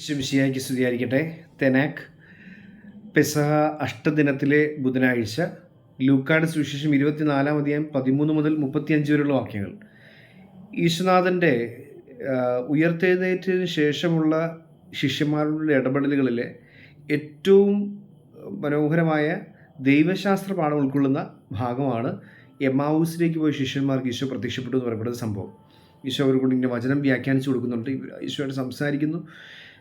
ശംശിയാക്കി സ്തുതിയായിരിക്കട്ടെ തെനാക്ക് പെസഹ അഷ്ടദിനത്തിലെ ബുധനാഴ്ച ലൂക്കാട് സുവിശേഷം ഇരുപത്തിനാലാം അധ്യായം പതിമൂന്ന് മുതൽ മുപ്പത്തിയഞ്ച് വരെയുള്ള വാക്യങ്ങൾ. ഈശ്വനാഥന്റെ ഉയർത്തെഴുന്നേറ്റതിന് ശേഷമുള്ള ശിഷ്യന്മാരുടെ ഇടപെടലുകളിലെ ഏറ്റവും മനോഹരമായ ദൈവശാസ്ത്ര പാഠം ഉൾക്കൊള്ളുന്ന ഭാഗമാണ് എമാവൂസിലേക്ക് പോയ ശിഷ്യന്മാർക്ക് ഈശോ പ്രത്യക്ഷപ്പെട്ടു എന്ന് പറയപ്പെടുന്ന സംഭവം. ഈശോ അവർ കൊണ്ട് ഇങ്ങനെ വചനം വ്യാഖ്യാനിച്ചു കൊടുക്കുന്നുണ്ട്. ഈശോയോട് സംസാരിക്കുന്നു.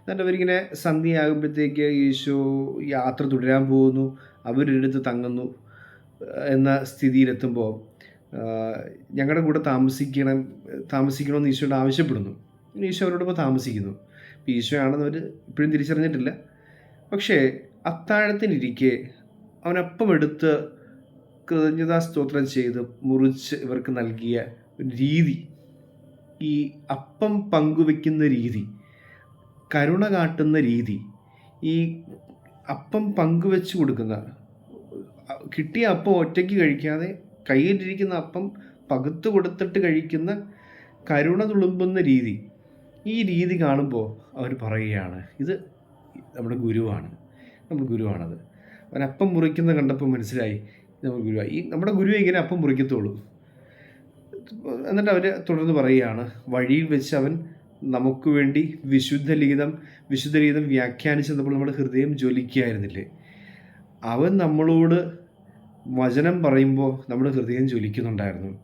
എന്നിട്ട് അവരിങ്ങനെ സന്ധ്യയാകുമ്പോഴത്തേക്ക് ഈശോ യാത്ര തുടരാൻ പോകുന്നു. അവരൊരിടത്ത് തങ്ങുന്നു എന്ന സ്ഥിതിയിലെത്തുമ്പോൾ ഞങ്ങളുടെ കൂടെ താമസിക്കണം താമസിക്കണമെന്ന് ഈശോയോട് ആവശ്യപ്പെടുന്നു. ഈശോ അവരോടൊപ്പം താമസിക്കുന്നു. ഇപ്പോൾ ഈശോ ആണെന്ന് അവർ ഇപ്പോഴും തിരിച്ചറിഞ്ഞിട്ടില്ല. പക്ഷേ അത്താഴത്തിനിരിക്കെ അവനപ്പം എടുത്ത് കൃതജ്ഞതാ സ്തോത്രം ചെയ്ത് മുറിച്ച് ഇവർക്ക് നൽകിയ രീതി ഈ അപ്പം പങ്കുവെക്കുന്ന രീതി കരുണ കാട്ടുന്ന രീതി ഈ അപ്പം പങ്കുവെച്ച് കൊടുക്കുന്ന കിട്ടിയ അപ്പം ഒറ്റയ്ക്ക് കഴിക്കാതെ കയ്യിലിരിക്കുന്ന അപ്പം പകുത്ത് കൊടുത്തിട്ട് കഴിക്കുന്ന കരുണ തുളുമ്പുന്ന രീതി ഈ രീതി കാണുമ്പോൾ അവർ പറയുകയാണ് ഇത് നമ്മുടെ ഗുരുവാണ്. നമ്മുടെ ഗുരുവാണത്. അപ്പം മുറിക്കുന്ന കണ്ടപ്പോൾ മനസ്സിലായി നമ്മുടെ ഗുരുവായി ഈ നമ്മുടെ ഗുരു ഇങ്ങനെ അപ്പം മുറിക്കത്തുള്ളൂ. എന്നിട്ട് അവർ തുടർന്ന് പറയുകയാണ് വഴിയിൽ വെച്ച് അവൻ നമുക്ക് വേണ്ടി വിശുദ്ധ ലിഖിതം വിശുദ്ധ ലിഖിതം വ്യാഖ്യാനിച്ചപ്പോൾ നമ്മുടെ ഹൃദയം ജ്വലിക്കുകയായിരുന്നില്ലേ? അവൻ നമ്മളോട് വചനം പറയുമ്പോൾ നമ്മുടെ ഹൃദയം ജ്വലിക്കുന്നുണ്ടായിരുന്നു.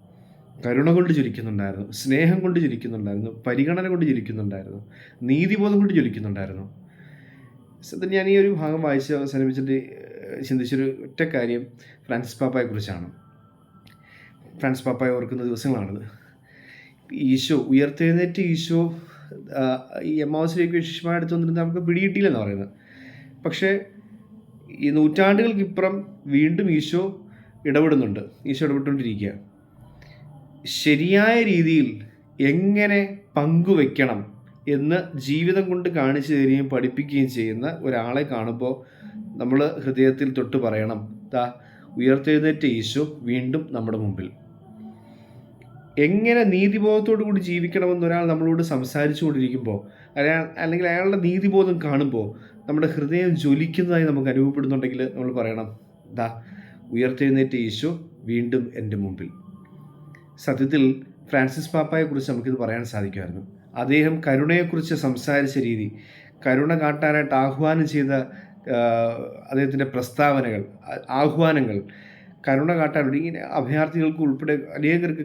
കരുണ കൊണ്ട് ജ്വലിക്കുന്നുണ്ടായിരുന്നു. സ്നേഹം കൊണ്ട് ജ്വലിക്കുന്നുണ്ടായിരുന്നു. പരിഗണന കൊണ്ട് ജ്വലിക്കുന്നുണ്ടായിരുന്നു. നീതിബോധം കൊണ്ട് ജ്വലിക്കുന്നുണ്ടായിരുന്നു. സത്യം ഞാൻ ഈ ഒരു ഭാഗം വായിച്ച് അവസാനിപ്പിച്ചിട്ട് ചിന്തിച്ചൊരു ഒറ്റ കാര്യം ഫ്രാൻസിസ് പാപ്പയെക്കുറിച്ചാണ്. ഫ്രാൻസ് പാപ്പായ ഓർക്കുന്ന ദിവസങ്ങളാണിത്. ഈശോ ഉയർത്തെഴുന്നേറ്റ് ഈശോ ഈ എമ്മാവസിലേക്ക് ശിഷ്യമാരെ അടുത്ത് വന്നിരുന്നത് നമുക്ക് പിടികിട്ടിയില്ലെന്ന് പറയുന്നത്. പക്ഷേ ഈ നൂറ്റാണ്ടുകൾക്ക് ഇപ്പുറം വീണ്ടും ഈശോ ഇടപെടുന്നുണ്ട്. ഈശോ ഇടപെട്ടുകൊണ്ടിരിക്കുക. ശരിയായ രീതിയിൽ എങ്ങനെ പങ്കുവെക്കണം എന്ന് ജീവിതം കൊണ്ട് കാണിച്ചു തരികയും പഠിപ്പിക്കുകയും ചെയ്യുന്ന ഒരാളെ കാണുമ്പോൾ നമ്മൾ ഹൃദയത്തിൽ തൊട്ട് പറയണം ദാ ഉയർത്തെഴുന്നേറ്റ ഈശോ വീണ്ടും നമ്മുടെ മുമ്പിൽ. എങ്ങനെ നീതിബോധത്തോടു കൂടി ജീവിക്കണമെന്ന് ഒരാൾ നമ്മളോട് സംസാരിച്ചു കൊണ്ടിരിക്കുമ്പോൾ അയാൾ അല്ലെങ്കിൽ അയാളുടെ നീതിബോധം കാണുമ്പോൾ നമ്മുടെ ഹൃദയം ജ്വലിക്കുന്നതായി നമുക്ക് അനുഭവപ്പെടുന്നുണ്ടെങ്കിൽ നമ്മൾ പറയണം ദാ ഉയർത്തെഴുന്നേറ്റ ഈശോ വീണ്ടും എന്റെ മുമ്പിൽ. സത്യത്തിൽ ഫ്രാൻസിസ് പാപ്പായെക്കുറിച്ച് നമുക്കിത് പറയാൻ സാധിക്കുമായിരുന്നു. അദ്ദേഹം കരുണയെക്കുറിച്ച് സംസാരിച്ച രീതി കരുണ കാട്ടാനായിട്ട് ആഹ്വാനം ചെയ്ത അദ്ദേഹത്തിന്റെ പ്രസ്താവനകൾ ആഹ്വാനങ്ങൾ കരുണ കാട്ടാൻ ഇങ്ങനെ അഭയാർത്ഥികൾക്ക് ഉൾപ്പെടെ അനേകർക്ക്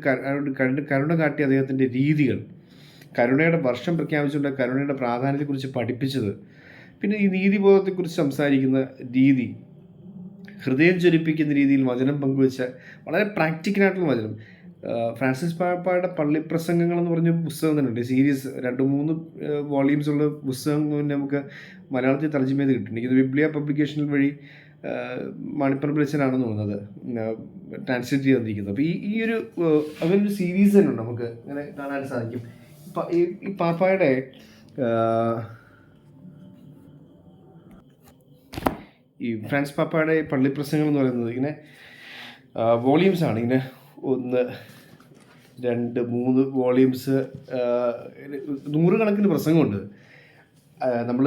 കരുണ കാട്ടിയ അദ്ദേഹത്തിന്റെ രീതികൾ കരുണയുടെ വർഷം പ്രഖ്യാപിച്ചുകൊണ്ട് കരുണയുടെ പ്രാധാന്യത്തെക്കുറിച്ച് പഠിപ്പിച്ചത് പിന്നെ ഈ നീതിബോധത്തെക്കുറിച്ച് സംസാരിക്കുന്ന രീതി ഹൃദയം ജ്വലിപ്പിക്കുന്ന രീതിയിൽ വചനം പങ്കുവെച്ച വളരെ പ്രാക്ടിക്കലായിട്ടുള്ള വചനം. ഫ്രാൻസിസ് പാപ്പായുടെ പള്ളിപ്രസംഗങ്ങൾ എന്ന് പറഞ്ഞ പുസ്തകം തന്നെ ഉണ്ട്. സീരീസ് രണ്ട് മൂന്ന് വോളിയൂംസ് ഉള്ള പുസ്തകം നമുക്ക് മലയാളത്തിൽ തർജമ ചെയ്ത് കിട്ടുന്നുണ്ട് ഇത് വിബ്ലിയ പബ്ലിക്കേഷൻ വഴി മണിപ്പർപ്പിളിച്ചനാണെന്ന് തോന്നുന്നത്. ട്രാൻസ്ലേറ്റ് ചെയ്തിരിക്കുന്നത് അപ്പോൾ ഈ ഈ ഒരു അങ്ങനൊരു സീരീസ് തന്നെ ഉണ്ട് നമുക്ക് അങ്ങനെ കാണാൻ സാധിക്കും. ഈ പാപ്പായുടെ ഈ ഫ്രാൻസ് പാപ്പായുടെ പള്ളിപ്രസംഗങ്ങൾ എന്ന് പറയുന്നത് ഇങ്ങനെ വോളിയൂംസ് ആണ്. ഇങ്ങനെ ഒന്ന് രണ്ട് മൂന്ന് വോളിയൂംസ് നൂറുകണക്കിന് പ്രസംഗമുണ്ട്. നമ്മൾ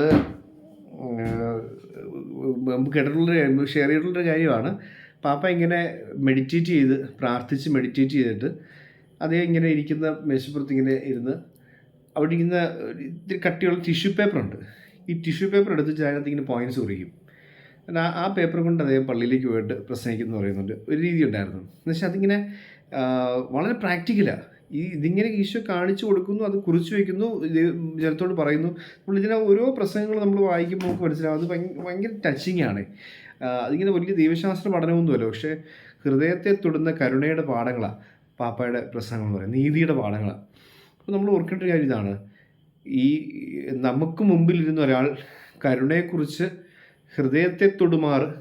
നമുക്ക് കേട്ടിട്ടുള്ള ഷെയർ ചെയ്തിട്ടുള്ളൊരു കാര്യമാണ്. പാപ്പ ഇങ്ങനെ മെഡിറ്റേറ്റ് ചെയ്ത് പ്രാർത്ഥിച്ച് മെഡിറ്റേറ്റ് ചെയ്തിട്ട് അതേ ഇങ്ങനെ ഇരിക്കുന്ന മേശപ്പുറത്ത് ഇങ്ങനെ ഇരുന്ന് അവിടെ ഇരിക്കുന്ന ഇത്തിരി കട്ടിയുള്ള ടിഷ്യൂ പേപ്പർ ഉണ്ട്. ഈ ടിഷ്യൂ പേപ്പർ എടുത്ത് അതിനകത്ത് ഇങ്ങനെ പോയിന്റ്സ് കുറിക്കും. ആ ആ പേപ്പർ കൊണ്ട് അദ്ദേഹം പള്ളിയിലേക്ക് പോയിട്ട് പ്രസംഗിക്കുന്നു പറയുന്നുണ്ട്. ഒരു രീതി ഉണ്ടായിരുന്നു. എന്നുവെച്ചാൽ അതിങ്ങനെ വളരെ പ്രാക്ടിക്കലാണ് ഈ ഇതിങ്ങനെ ഈശോ കാണിച്ചു കൊടുക്കുന്നു അത് കുറിച്ച് വയ്ക്കുന്നു ജനത്തോട് പറയുന്നു. നമ്മൾ ഇതിനെ ഓരോ പ്രസംഗങ്ങൾ നമ്മൾ വായിക്കുമ്പോൾ നമുക്ക് മനസ്സിലാവും. അത് ഭയങ്കര ടച്ചിങ് ആണ്. അതിങ്ങനെ വലിയ ദൈവശാസ്ത്ര പഠനമൊന്നുമല്ല. പക്ഷേ ഹൃദയത്തെ തൊടുന്ന കരുണയുടെ പാഠങ്ങളാണ് പാപ്പയുടെ പ്രസംഗം എന്ന് പറയുന്നത്. നീതിയുടെ പാഠങ്ങളാണ് അപ്പോൾ നമ്മൾ ഓർക്കേണ്ട ഒരു കാര്യം ഇതാണ്. ഈ നമുക്ക് മുമ്പിലിരുന്ന ഒരാൾ കരുണയെക്കുറിച്ച് ഹൃദയത്തെ തൊടുമാറ്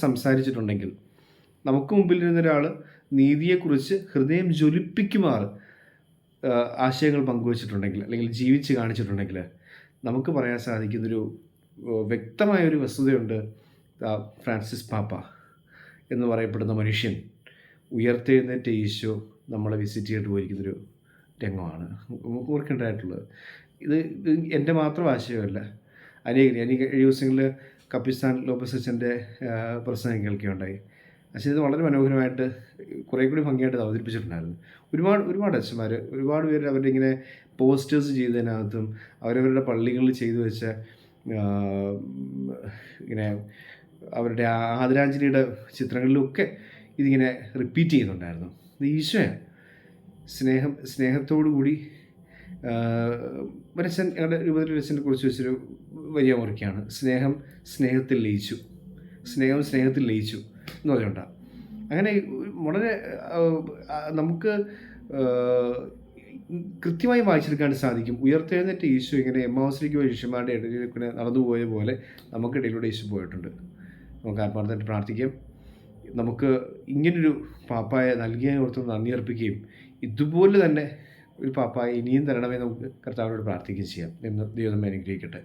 സംസാരിച്ചിട്ടുണ്ടെങ്കിൽ നമുക്ക് മുമ്പിലിരുന്ന ഒരാൾ നീതിയെക്കുറിച്ച് ഹൃദയം ജ്വലിപ്പിക്കുമാറ് ആശയങ്ങൾ പങ്കുവച്ചിട്ടുണ്ടെങ്കിൽ അല്ലെങ്കിൽ ജീവിച്ച് കാണിച്ചിട്ടുണ്ടെങ്കിൽ നമുക്ക് പറയാൻ സാധിക്കുന്നൊരു വ്യക്തമായൊരു വസ്തുതയുണ്ട് ഫ്രാൻസിസ് പാപ്പ എന്ന് പറയപ്പെടുന്ന മനുഷ്യൻ ഉയർത്തെഴുന്നേറ്റ ഈശോ നമ്മളെ വിസിറ്റ് ചെയ്തിട്ട് പോയിരിക്കുന്നൊരു രംഗമാണ്. ഓർക്കേണ്ടതായിട്ടുള്ളത്. ഇത് എന്റെ മാത്രം ആശയമല്ല. അനേകം അനേക ദിവസങ്ങളിൽ കപ്പിസ്ഥാൻ ലോപ്പസച്ചന്റെ പ്രസംഗം കേൾക്കുകയുണ്ടായി. അച്ഛൻ ഇത് വളരെ മനോഹരമായിട്ട് കുറേ കൂടി ഭംഗിയായിട്ട് അവതരിപ്പിച്ചിട്ടുണ്ടായിരുന്നു. ഒരുപാട് ഒരുപാട് അച്ഛന്മാർ ഒരുപാട് പേര് അവരുടെ ഇങ്ങനെ പോസ്റ്റേഴ്സ് ചെയ്തതിനകത്തും അവരവരുടെ പള്ളികളിൽ ചെയ്തു വെച്ച ഇങ്ങനെ അവരുടെ ആദരാഞ്ജലിയുടെ ചിത്രങ്ങളിലൊക്കെ ഇതിങ്ങനെ റിപ്പീറ്റ് ചെയ്യുന്നുണ്ടായിരുന്നു. ഈശോയാണ് സ്നേഹം സ്നേഹത്തോടു കൂടി വരച്ചൻ ഞങ്ങളുടെ രൂപത്തിൽ വരച്ചനെ കുറിച്ച് വെച്ചൊരു വലിയ മുറിക്കാണ്. സ്നേഹം സ്നേഹത്തിൽ ലയിച്ചു. സ്നേഹം സ്നേഹത്തിൽ ലയിച്ചു. എന്ന് പറഞ്ഞുകൊണ്ടാണ് അങ്ങനെ വളരെ നമുക്ക് കൃത്യമായി വായിച്ചെടുക്കാൻ സാധിക്കും. ഉയർത്തെഴുന്നേറ്റ് യേശു ഇങ്ങനെ എമ്മാവസിലേക്ക് പോയ ശിഷ്യന്മാരുടെ ഇടയിൽ കൂടെ നടന്നുപോയ പോലെ നമുക്കിടയിലൂടെ ഈശോ പോയിട്ടുണ്ട്. നമുക്ക് ആത്മാർത്ഥമായിട്ട് പ്രാർത്ഥിക്കാം. നമുക്ക് ഇങ്ങനൊരു പാപ്പായ നൽകിയതിനെ ഓർത്ത് നന്ദി അർപ്പിക്കുകയും ഇതുപോലെ തന്നെ ഒരു പാപ്പായ ഇനിയും തരണമേ നമുക്ക് കർത്താവിനോട് പ്രാർത്ഥിക്കുകയും ചെയ്യാം. എന്ന് ദൈവം അനുഗ്രഹിക്കട്ടെ.